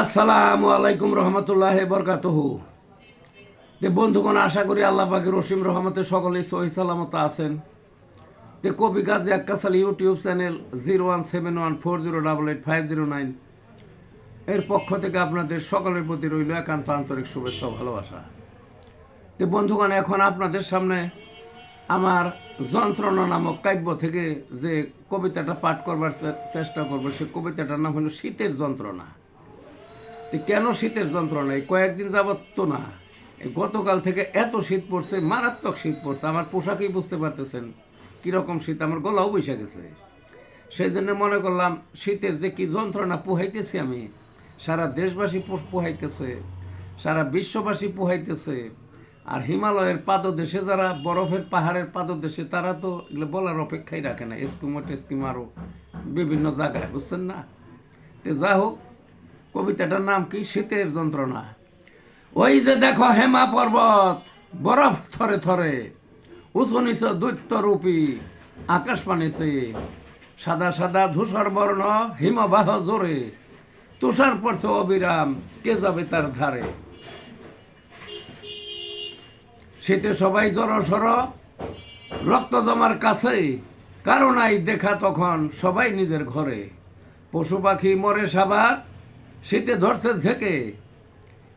আসসালামু আলাইকুম রহমতুল্লাহ বরকাতহু। তে বন্ধুগণ, আশা করি আল্লাহ পাকের রসিম রহমতে সকলেই সহি সালামত আছেন। তে কবি Kazi আক্কাসাল YouTube channel zero one seven one four zero double eight five zero nine. এর পক্ষ থেকে আপনাদের সকলের প্রতি রইল একান্ত আন্তরিক শুভেচ্ছা ভালোবাসা। তে বন্ধুগণ, এখন আপনাদের সামনে আমার যন্ত্রণা নামক কাব্য থেকে যে কবিতাটা পাঠ করবার চেষ্টা করব, সে কবিতাটার নাম হলো শীতের যন্ত্রণা। তো কেন শীতের যন্ত্রণা? এই কয়েকদিন যাবত তো না। গতকাল থেকে এত শীত পড়ছে, মারাত্মক শীত পড়ছে। আমার পোশাকই বুঝতে পারতেছেন কীরকম শীত, আমার গলাও বসে গেছে। সেই জন্য মনে করলাম শীতের যে কি যন্ত্রণা পোহাইতেছি আমি, সারা দেশবাসী পোহাইতেছে, সারা বিশ্ববাসী পোহাইতেছে, আর হিমালয়ের পাদদেশে যারা, বরফের পাহাড়ের পাদদেশে, তারা তো এগুলো বলার অপেক্ষাই রাখে না। এস্কিমো টেস্কিমো আরও বিভিন্ন জায়গায়, বুঝছেন না? তো যা হোক কবিতাটার নাম কি? শীতের যন্ত্রণা। ওই যে দেখো হেমা পর্বত, বরফ থরে থরে, উঁচু নিচ দৈত্যরূপী, আকাশ পানিছে সাদা সাদা ধূসর বর্ণ, হিমবাহ জোরে, তুষার পড়ছে অবিরাম, কে যাবে তার ধারে? শীতে সবাই জড়ো সর, রক্ত জমার কাছে, কারও নাই দেখা তখন সবাই নিজের ঘরে। পশু পাখি মরে সাবার শীতে ধরছে ঝেঁকে।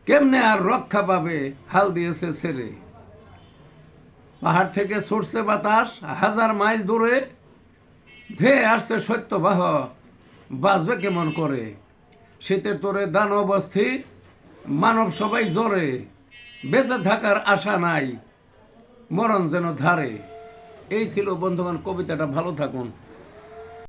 কেমনে আর রক্ষা পাবে হাল দিয়েছে ছেড়ে পাহাড় থেকে ছুটছে বাতাস, হাজার মাইল দূরে। ধেয়ে আসছে সত্যবাহ, বাঁচবে কেমন করে? শীতে তোরে দান অস্থির মানব সবাই জোরে। বেঁচে থাকার আশা নাই, মরণ যেন ধারে। এই ছিল বন্ধুগণ, কবিতাটা ভালো থাকুন।